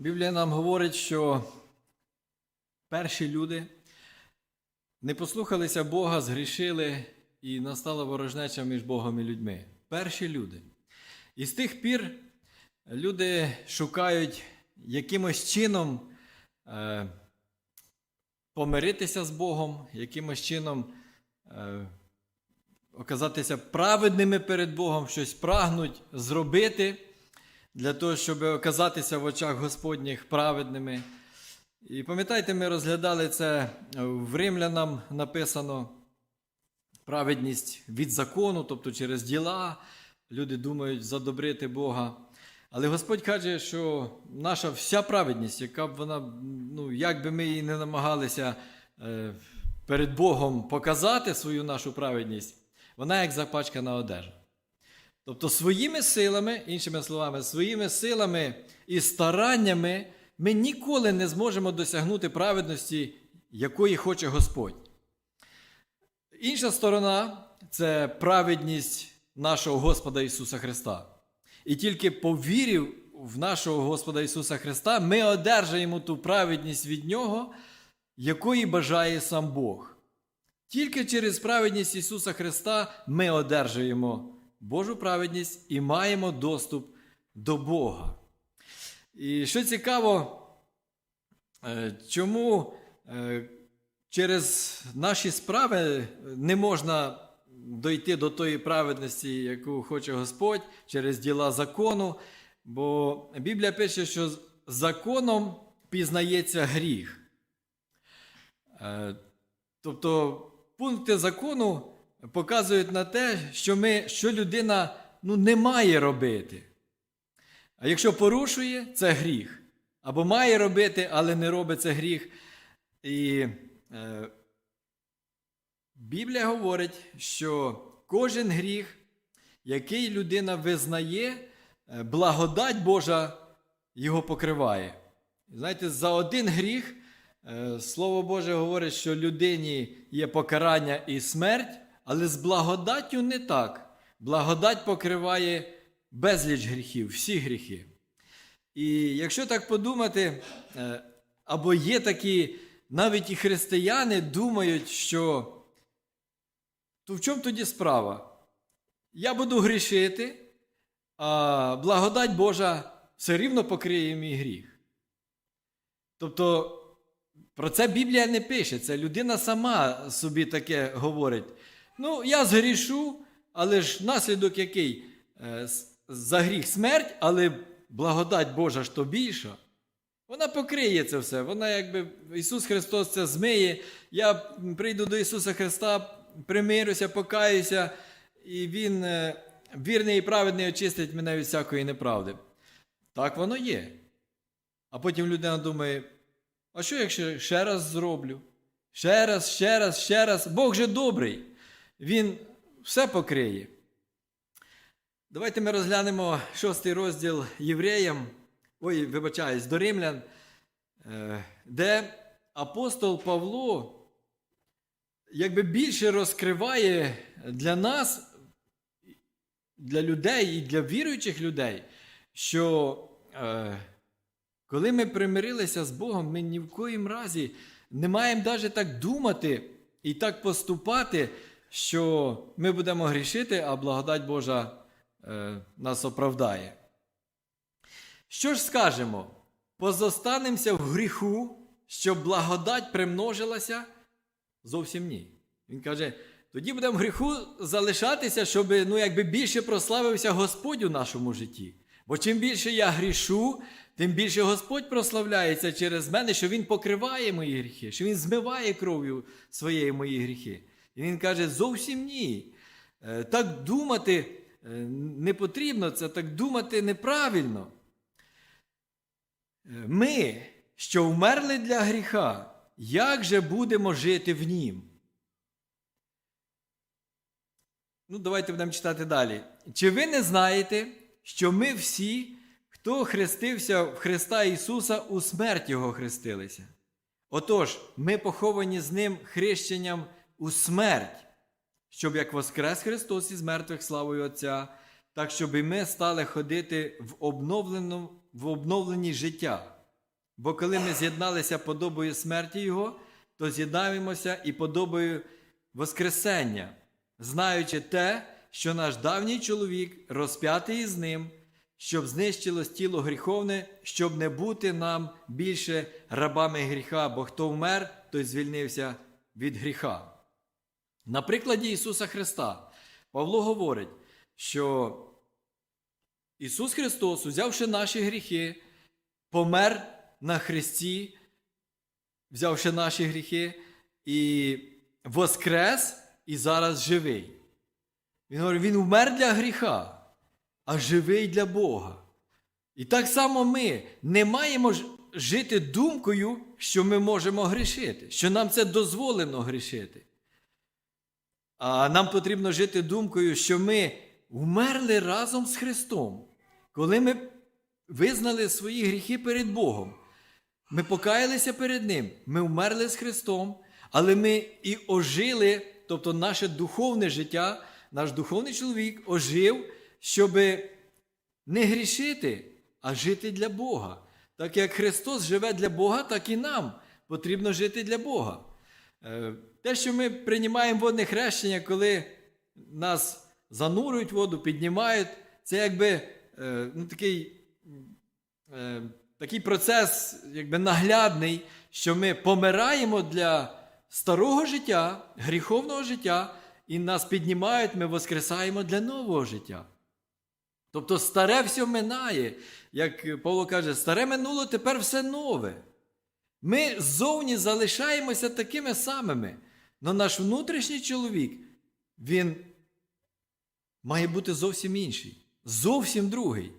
Біблія нам говорить, що перші люди не послухалися Бога, згрішили і настала ворожнеча між Богом і людьми. Перші люди. І з тих пір люди шукають якимось чином е, помиритися з Богом, якимось чином е, оказатися праведними перед Богом, щось прагнуть зробити для того, щоб оказатися в очах Господніх праведними. І пам'ятаєте, ми розглядали це в римлянам написано праведність від закону, тобто через діла. Люди думають задобрити Бога. Але Господь каже, що наша вся праведність, яка б вона, ну, як би ми її не намагалися е, перед Богом показати свою нашу праведність, вона як запачкана одежа. Тобто своїми силами, іншими словами, своїми силами і стараннями ми ніколи не зможемо досягнути праведності, якої хоче Господь. Інша сторона це праведність нашого Господа Ісуса Христа. І тільки по вірі в нашого Господа Ісуса Христа ми одержаємо ту праведність від Нього, якої бажає сам Бог. Тільки через праведність Ісуса Христа ми одержуємо Божу праведність і маємо доступ до Бога. І що цікаво, е, чому е, через наші справи не можна дойти до тої праведності, яку хоче Господь, через діла закону. Бо Біблія пише, що законом пізнається гріх. Е, Тобто пункти закону показують на те, що, ми, що людина ну, не має робити. А якщо порушує, це гріх. Або має робити, але не робить це гріх. І е, Біблія говорить, що кожен гріх, який людина визнає, е, благодать Божа його покриває. Знаєте, за один гріх е, Слово Боже говорить, що людині є покарання і смерть, але з благодаттю не так. Благодать покриває безліч гріхів, всі гріхи. І якщо так подумати, е, або є такі, навіть і християни думають, що то в чому тоді справа? Я буду грішити, а благодать Божа все рівно покриє мій гріх. Тобто про це Біблія не пише, це людина сама собі таке говорить. Ну, я згрішу, але ж наслідок який? Е, За гріх смерть, але благодать Божа ж то більша. Вона покриє це все. Вона, якби Ісус Христос це змиє. Я прийду до Ісуса Христа, примирюся, покаюся, і Він е, вірний і праведний очистить мене від всякої неправди. Так воно є. А потім людина думає: а що, якщо ще раз зроблю? Ще раз, ще раз, ще раз. Бог же добрий. Він все покриє. Давайте ми розглянемо шостий розділ євреям, ой, вибачаюсь, до римлян, е, де апостол Павло якби більше розкриває для нас, для людей і для віруючих людей, що е, коли ми примирилися з Богом, ми ні в коїм разі не маємо навіть так думати і так поступати, що ми будемо грішити, а благодать Божа е, нас оправдає. Що ж скажемо? Позостанемося в гріху, щоб благодать примножилася? Зовсім ні. Він каже: тоді будемо в гріху залишатися, щоб ну, якби більше прославився Господь у нашому житті. Бо чим більше я грішу, тим більше Господь прославляється через мене, що Він покриває мої гріхи, що Він змиває кров'ю своєї мої гріхи. І він каже: зовсім ні. Е, Так думати е, не потрібно, це так думати неправильно. Е, Ми, що вмерли для гріха, як же будемо жити в нім? Ну, давайте будемо читати далі. Чи ви не знаєте, що ми всі, хто хрестився в Христа Ісуса, у смерть Його хрестилися? Отож, ми поховані з Ним хрещенням у смерть, щоб як воскрес Христос із мертвих славою Отця, так щоб і ми стали ходити в, обновленому, в обновленні життя. Бо коли ми з'єдналися подобою смерті Його, то з'єднаємося і подобою Воскресення, знаючи те, що наш давній чоловік розп'ятий із ним, щоб знищилось тіло гріховне, щоб не бути нам більше рабами гріха, бо хто вмер, той звільнився від гріха. На прикладі Ісуса Христа Павло говорить, що Ісус Христос, узявши наші гріхи, помер на Христі, взявши наші гріхи, і воскрес, і зараз живий. Він говорить, Він вмер для гріха, а живий для Бога. І так само ми не маємо жити думкою, що ми можемо грішити, що нам це дозволено грішити. А нам потрібно жити думкою, що ми вмерли разом з Христом. Коли ми визнали свої гріхи перед Богом, ми покаялися перед Ним, ми вмерли з Христом, але ми і ожили, тобто наше духовне життя, наш духовний чоловік ожив, щоб не грішити, а жити для Бога. Так як Христос живе для Бога, так і нам потрібно жити для Бога. Е, Те, що ми приймаємо водне хрещення, коли нас занурюють воду, піднімають, це якби е, ну, такий, е, такий процес якби наглядний, що ми помираємо для старого життя, гріховного життя, і нас піднімають, ми воскресаємо для нового життя. Тобто старе все минає. Як Павло каже, старе минуло, тепер все нове. Ми ззовні залишаємося такими самими. але наш внутрішній чоловік, він має бути зовсім інший, зовсім другий.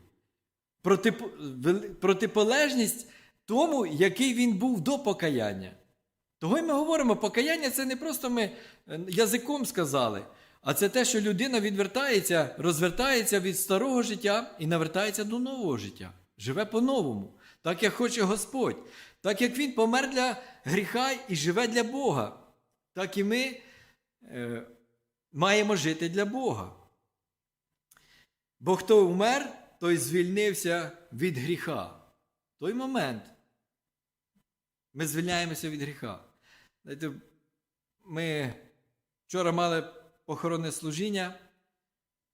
Протип... Протиполежність тому, який він був до покаяння. Того й ми говоримо, покаяння це не просто ми е, язиком сказали, а це те, що людина відвертається, розвертається від старого життя і навертається до нового життя. Живе по-новому, так як хоче Господь. Так як Він помер для гріха і живе для Бога, так і ми е, маємо жити для Бога. Бо хто вмер, той звільнився від гріха. В той момент ми звільняємося від гріха. Знаєте, ми вчора мали похоронне служіння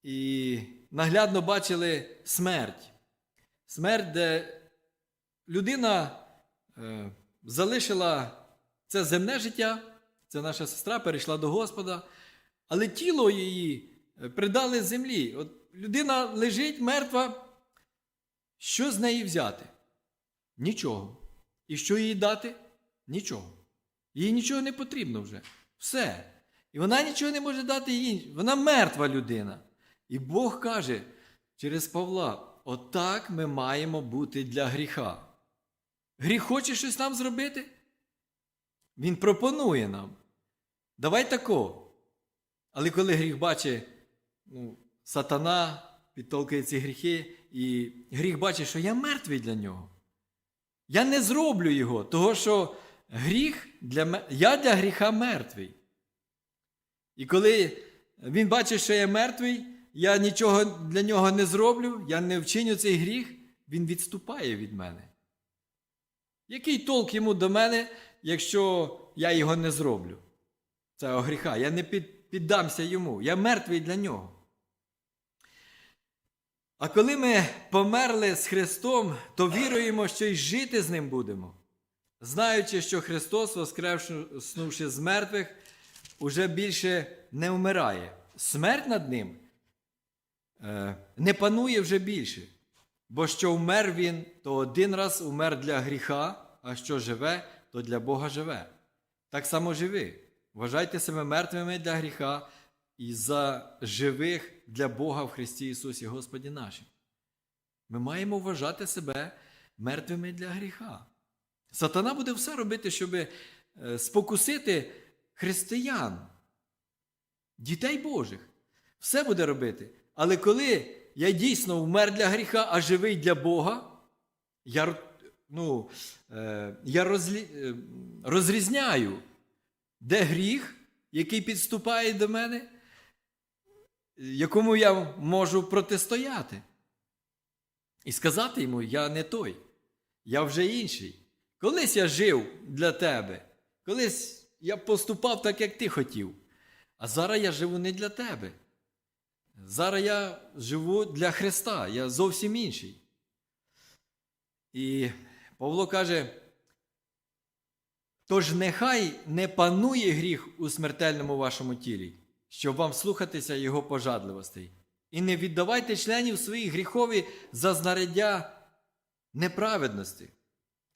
і наглядно бачили смерть. Смерть, де людина залишила це земне життя, це наша сестра перейшла до Господа, але тіло її е, придали землі. От людина лежить мертва. Що з неї взяти? Нічого. І що їй дати? Нічого. Їй нічого не потрібно вже. Все. І вона нічого не може дати їй. Вона мертва людина. І Бог каже через Павла: отак ми маємо бути для гріха. Гріх хоче щось нам зробити? Він пропонує нам. Давай тако. Але коли гріх бачить, ну, сатана підтолкує ці гріхи, і гріх бачить, що я мертвий для нього. Я не зроблю його, того що гріх для я для гріха мертвий. І коли він бачить, що я мертвий, я нічого для нього не зроблю, я не вчиню цей гріх, він відступає від мене. Який толк йому до мене, якщо я його не зроблю? Цього гріха. Я не під, піддамся йому. Я мертвий для нього. А коли ми померли з Христом, то віруємо, що й жити з Ним будемо, знаючи, що Христос, воскреснувши з мертвих, уже більше не вмирає. Смерть над ним е, не панує вже більше. Бо що вмер він, то один раз умер для гріха, а що живе, то для Бога живе. Так само живи. Вважайте себе мертвими для гріха і за живих для Бога в Христі Ісусі Господі нашим. Ми маємо вважати себе мертвими для гріха. Сатана буде все робити, щоб е, спокусити християн, дітей Божих. Все буде робити. Але коли я дійсно вмер для гріха, а живий для Бога, я, ну, е, я розлі, е, розрізняю, де гріх, який підступає до мене, якому я можу протистояти. І сказати йому, я не той, я вже інший. колись я жив для тебе, колись я поступав так, як ти хотів. А зараз я живу не для тебе. Зараз я живу для Христа, я зовсім інший. І Павло каже: тож нехай не панує гріх у смертельному вашому тілі, щоб вам слухатися Його пожадливостей. І не віддавайте членів своїх гріхові за знаряддя неправедності,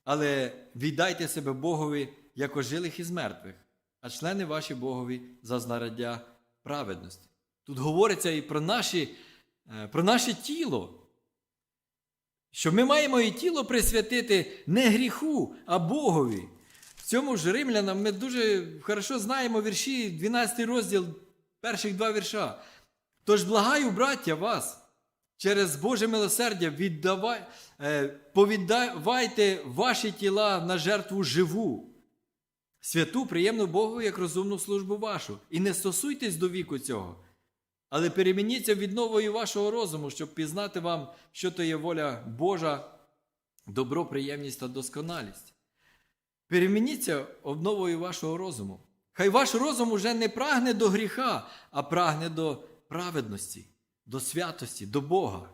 але віддайте себе Богові як ожилих із мертвих, а члени ваші Богові за знаряддя праведності. Тут говориться і про, наші, е, про наше тіло. Що ми маємо і тіло присвятити не гріху, а Богові. В цьому ж римлянам ми дуже хорошо знаємо вірші, 12 розділ, перших два вірша. Тож благаю, браття, вас, через Боже милосердя віддавай, е, повіддавайте ваші тіла на жертву живу, святу, приємну Богу, як розумну службу вашу. І не стосуйтесь до віку цього, але перемініться від новою вашого розуму, щоб пізнати вам, що то є воля Божа, добро, приємність та досконалість. Перемініться обновою вашого розуму. Хай ваш розум уже не прагне до гріха, а прагне до праведності, до святості, до Бога.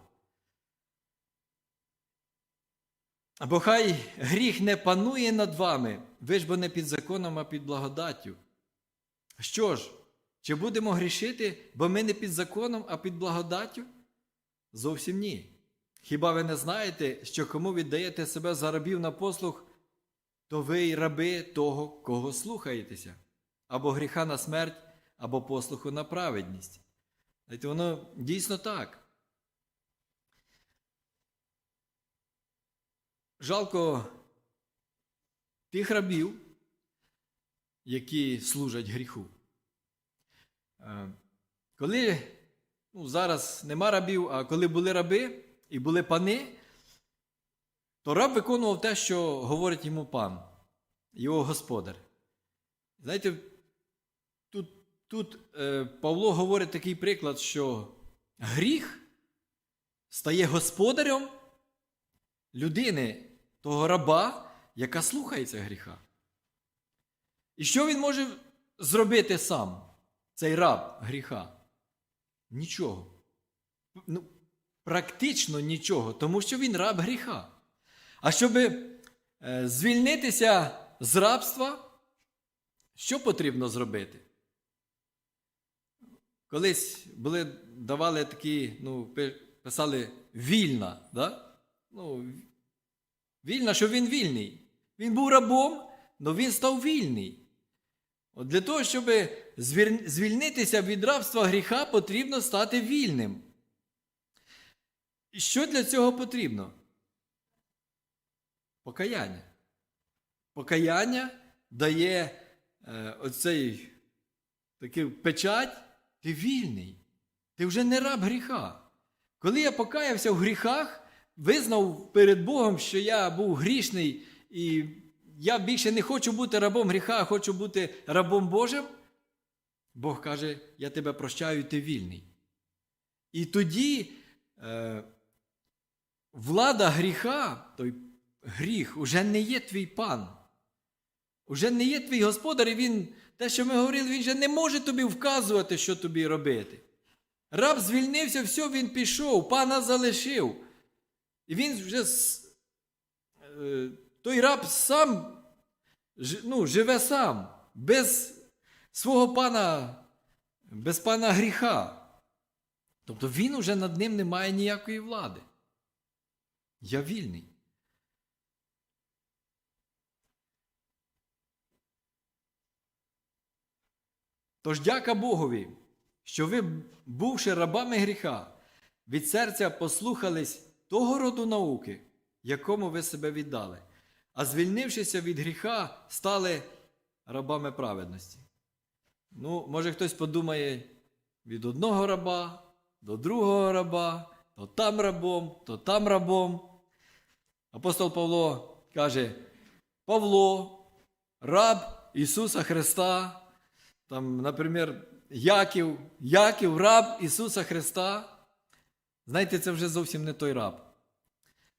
Або хай гріх не панує над вами, ви ж бо не під законом, а під благодаттю. Що ж, чи будемо грішити, бо ми не під законом, а під благодаттю? Зовсім ні. Хіба ви не знаєте, що кому віддаєте себе за рабів на послуг, то ви й раби того, кого слухаєтеся, або гріха на смерть, або послуху на праведність. Знаєте, воно дійсно так. Жалко тих рабів, які служать гріху. Е, Коли ну, зараз нема рабів, а коли були раби і були пани, то раб виконував те, що говорить йому пан, його господар. Знаєте, тут, тут е, Павло говорить такий приклад, що гріх стає господарем людини, того раба, яка слухається гріха. І що він може зробити сам, цей раб гріха? Нічого. Ну, Практично нічого, тому що він раб гріха. А щоб е, звільнитися з рабства, що потрібно зробити? Колись були, давали такі, ну, писали вільна, да? ну, вільна, що він вільний. Він був рабом, але він став вільний. От Для того, щоб звільнитися від рабства гріха, потрібно стати вільним. Що для цього потрібно? Покаяння. Покаяння дає е, оцей такий печать, ти вільний. Ти вже не раб гріха. Коли я покаявся в гріхах, визнав перед Богом, що я був грішний, і я більше не хочу бути рабом гріха, а хочу бути рабом Божим, Бог каже, я тебе прощаю, ти вільний. І тоді е, влада гріха, той гріх, уже не є твій пан. Уже не є твій господар, і він, те, що ми говорили, він вже не може тобі вказувати, що тобі робити. Раб звільнився, все, він пішов, пана залишив. І він вже е, той раб сам ну, живе сам, без свого пана, без пана гріха. Тобто він уже над ним не має ніякої влади. Я вільний. Тож дяка Богові, що ви, бувши рабами гріха, від серця послухались того роду науки, якому ви себе віддали, а звільнившися від гріха, стали рабами праведності. Ну, може хтось подумає від одного раба до другого раба, то там рабом, то там рабом. Апостол Павло каже: Павло, раб Ісуса Христа, там, наприклад, Яків, Яків, раб Ісуса Христа. Знаєте, це вже зовсім не той раб,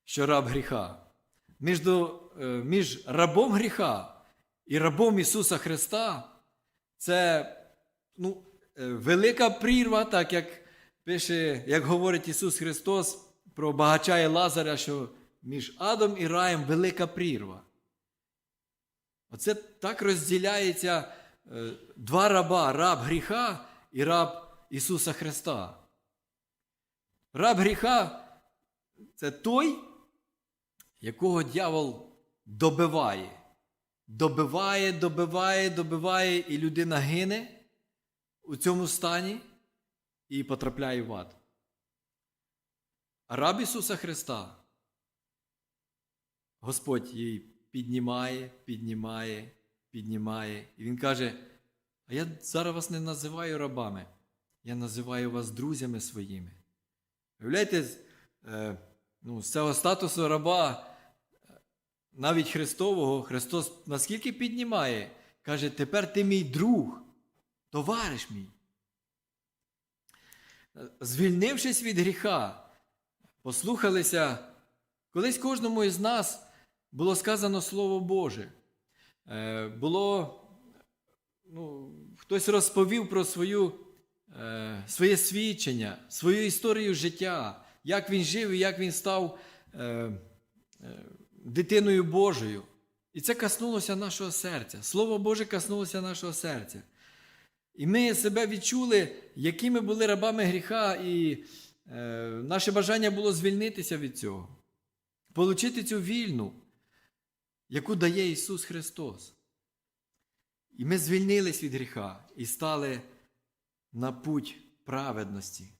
що раб гріха. між, е, між рабом гріха і рабом Ісуса Христа це ну, е, велика прірва, так як пише, як говорить Ісус Христос про багача і Лазаря, що між адом і раєм велика прірва. Оце так розділяється е, два раба: раб гріха і раб Ісуса Христа. Раб гріха це той, якого дьявол добиває. Добиває, добиває, добиває, і людина гине у цьому стані і потрапляє в ад. Раб Ісуса Христа, Господь її піднімає, піднімає, піднімає. І Він каже: А я зараз вас не називаю рабами, я називаю вас друзями своїми. Уявляєте, е, ну, з цього статусу раба, навіть Христового, Христос наскільки піднімає, каже, тепер ти мій друг, товариш мій. Звільнившись від гріха, послухалися, колись кожному із нас було сказано Слово Боже. Е, Було, ну, хтось розповів про свою, е, своє свідчення, свою історію життя, як він жив і як він став е, дитиною Божою. І це коснулося нашого серця. Слово Боже коснулося нашого серця. І ми себе відчули, якими були рабами гріха, і е, наше бажання було звільнитися від цього, отримати цю вільну, яку дає Ісус Христос. І ми звільнились від гріха і стали на путь праведності.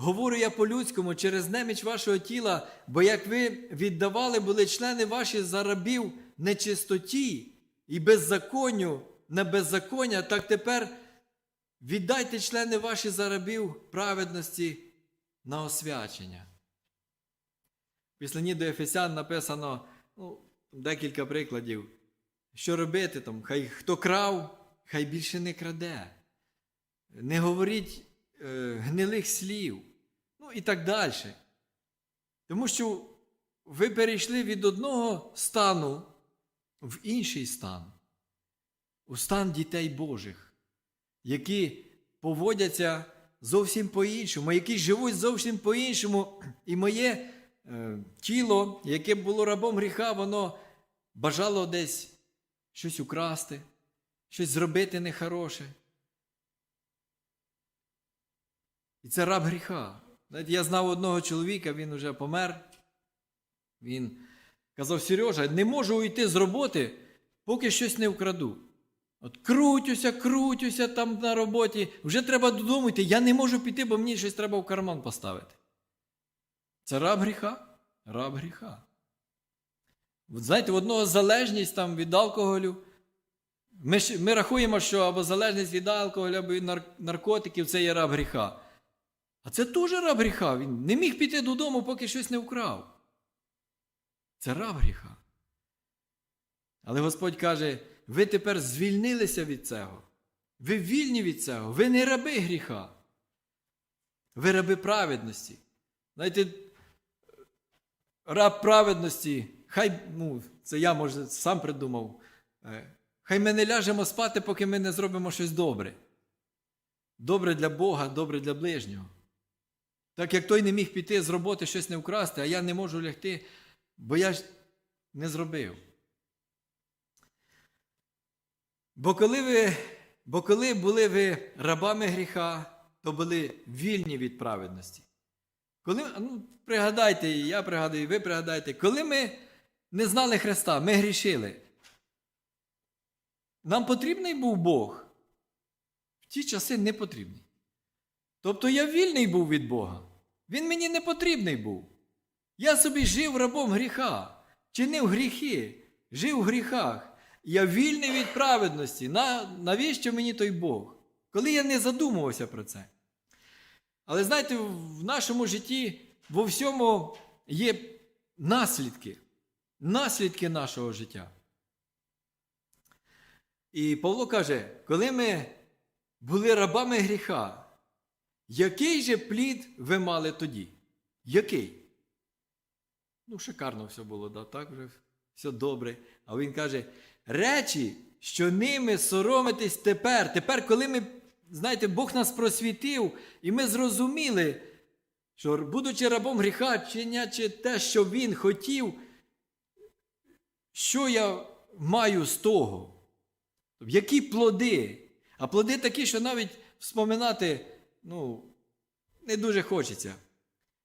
Говорю я по-людському через неміч вашого тіла, бо як ви віддавали були члени ваші за рабів нечистоті і беззаконню на беззаконня, так тепер віддайте члени ваші за рабів праведності на освячення. Післанні до Ефесян написано ну, декілька прикладів. Що робити там? Хай хто крав, хай більше не краде. Не говоріть е, гнилих слів. Ну і так далі. Тому що ви перейшли від одного стану в інший стан, у стан дітей Божих, які поводяться зовсім по-іншому, які живуть зовсім по-іншому. І моє е, тіло, яке було рабом гріха, воно бажало десь щось украсти, щось зробити нехороше. І це раб гріха. Знаєте, я знав одного чоловіка, він вже помер. Він казав: Сережа, не можу уйти з роботи, поки щось не вкраду. От крутюся, крутюся там на роботі, вже треба додому йти. Я не можу піти, бо мені щось треба в карман поставити. Це раб гріха? Раб гріха. От знаєте, в одного залежність там від алкоголю. Ми, ми рахуємо, що або залежність від алкоголю, або від наркотиків це є раб гріха. А це теж раб гріха. Він не міг піти додому, поки щось не вкрав. Це раб гріха. Але Господь каже: ви тепер звільнилися від цього. Ви вільні від цього. Ви не раби гріха. Ви раби праведності. Знаєте, раб праведності, хай, ну, це я, може, сам придумав. е, Хай ми не ляжемо спати, поки ми не зробимо щось добре. Добре для Бога, добре для ближнього. Так як той не міг піти з роботи щось не вкрасти, а я не можу лягти, бо я ж не зробив. Бо коли, ви, бо коли були ви рабами гріха, то були вільні від праведності. Коли, ну, пригадайте, і я пригадую, і ви пригадайте, коли ми не знали Христа, ми грішили. Нам потрібний був Бог. В ті часи не потрібний. Тобто я вільний був від Бога. Він мені не потрібний був. Я собі жив рабом гріха, чинив гріхи, жив в гріхах. Я вільний від праведності. На, навіщо мені той Бог? Коли я не задумувався про це. Але знаєте, в нашому житті во всьому є наслідки, наслідки нашого життя. І Павло каже, коли ми були рабами гріха, який же плід ви мали тоді? Який? Ну, шикарно все було, да, так вже все добре. А він каже: речі, що ними соромитись тепер. Тепер, коли ми, знаєте, Бог нас просвітив, і ми зрозуміли, що, будучи рабом гріха, чинячи те, що він хотів, що я маю з того? Які плоди? А плоди такі, що навіть вспоминати ну, не дуже хочеться.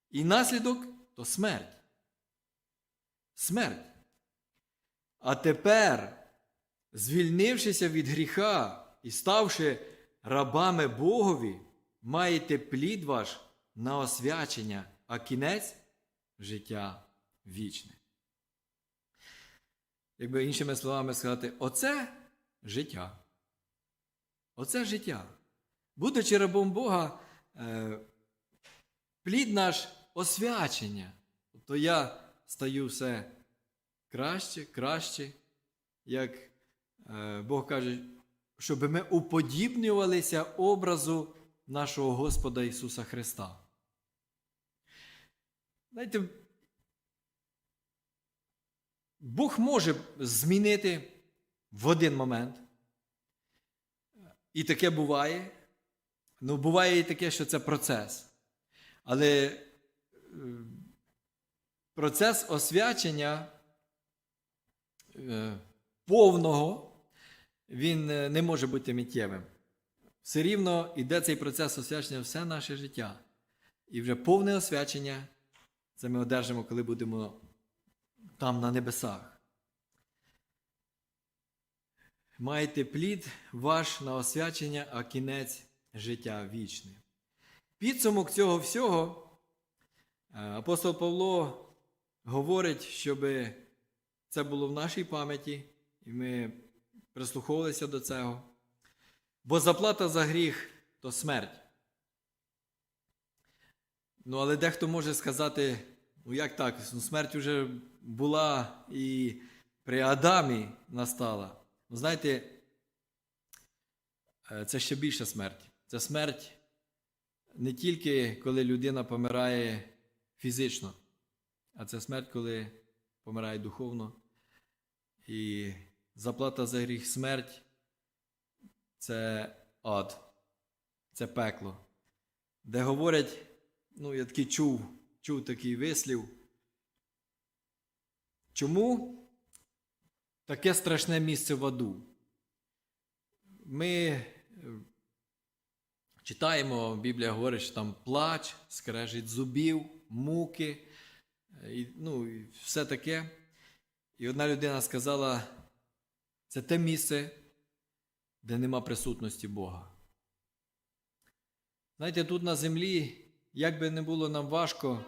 І наслідок то смерть. Смерть. А тепер, звільнившися від гріха і ставши рабами Богові, маєте плід ваш на освячення, а кінець життя вічне. Якби іншими словами сказати, оце життя. Оце життя. Будучи рабом Бога, е, плід наш освячення. Тобто я стаю все краще, краще, як е, Бог каже, щоб ми уподібнювалися образу нашого Господа Ісуса Христа. Знаєте, Бог може змінити в один момент. І таке буває. Ну, буває і таке, що це процес. Але е, процес освячення е, повного, він е, не може бути миттєвим. Все рівно йде цей процес освячення все наше життя. І вже повне освячення це ми одержимо, коли будемо там на небесах. Маєте плід ваш на освячення, а кінець життя вічне. Підсумок цього всього е, апостол Павло говорить, щоб це було в нашій пам'яті, і ми прислуховувалися до цього. Бо заплата за гріх то смерть. Ну, але дехто може сказати, ну як так, ну, смерть вже була і при Адамі настала. Ну, знаєте, е, це ще більша смерть. Це смерть не тільки коли людина помирає фізично, а це смерть, коли помирає духовно. І заплата за гріх смерть це ад, це пекло. Де говорять, ну, я такий чув, чув такий вислів. Чому таке страшне місце в аду? Ми читаємо, Біблія говорить, що там плач, скрежить зубів, муки, і, ну, і все таке. І одна людина сказала, це те місце, де нема присутності Бога. Знаєте, тут на землі, як би не було нам важко,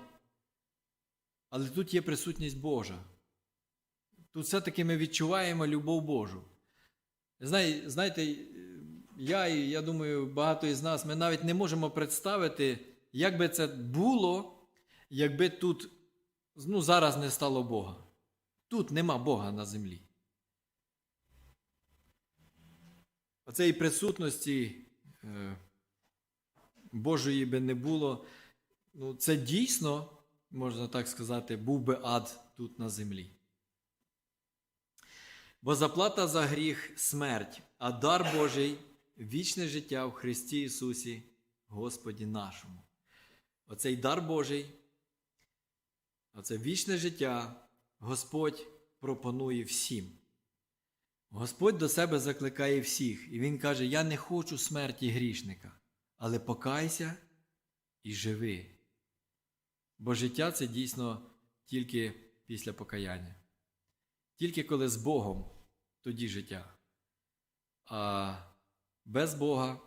але тут є присутність Божа. Тут все-таки ми відчуваємо любов Божу. Знає- Знаєте, я і я думаю, багато із нас ми навіть не можемо представити, як би це було, якби тут ну, зараз не стало Бога. Тут нема Бога на землі. Оцеї присутності е, Божої би не було. Ну, це дійсно, можна так сказати, був би ад тут на землі. Бо заплата за гріх смерть, а дар Божий вічне життя в Христі Ісусі, Господі нашому. Оцей дар Божий, оце вічне життя Господь пропонує всім. Господь до себе закликає всіх, і Він каже: Я не хочу смерті грішника, але покайся і живи. Бо життя це дійсно тільки після покаяння. Тільки коли з Богом, тоді життя. А без Бога,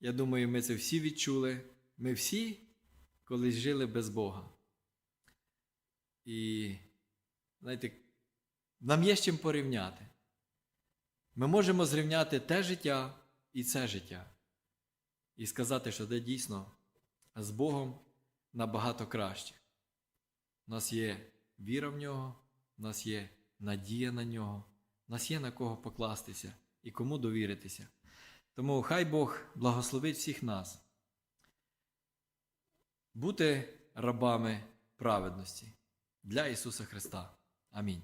я думаю, ми це всі відчули. Ми всі колись жили без Бога. І, знаєте, нам є з чим порівняти. Ми можемо зрівняти те життя і це життя. І сказати, що це дійсно з Богом набагато краще. У нас є віра в нього, у нас є надія на нього, у нас є на кого покластися і кому довіритися. Тому хай Бог благословить всіх нас бути рабами праведності. для Ісуса Христа. Амінь.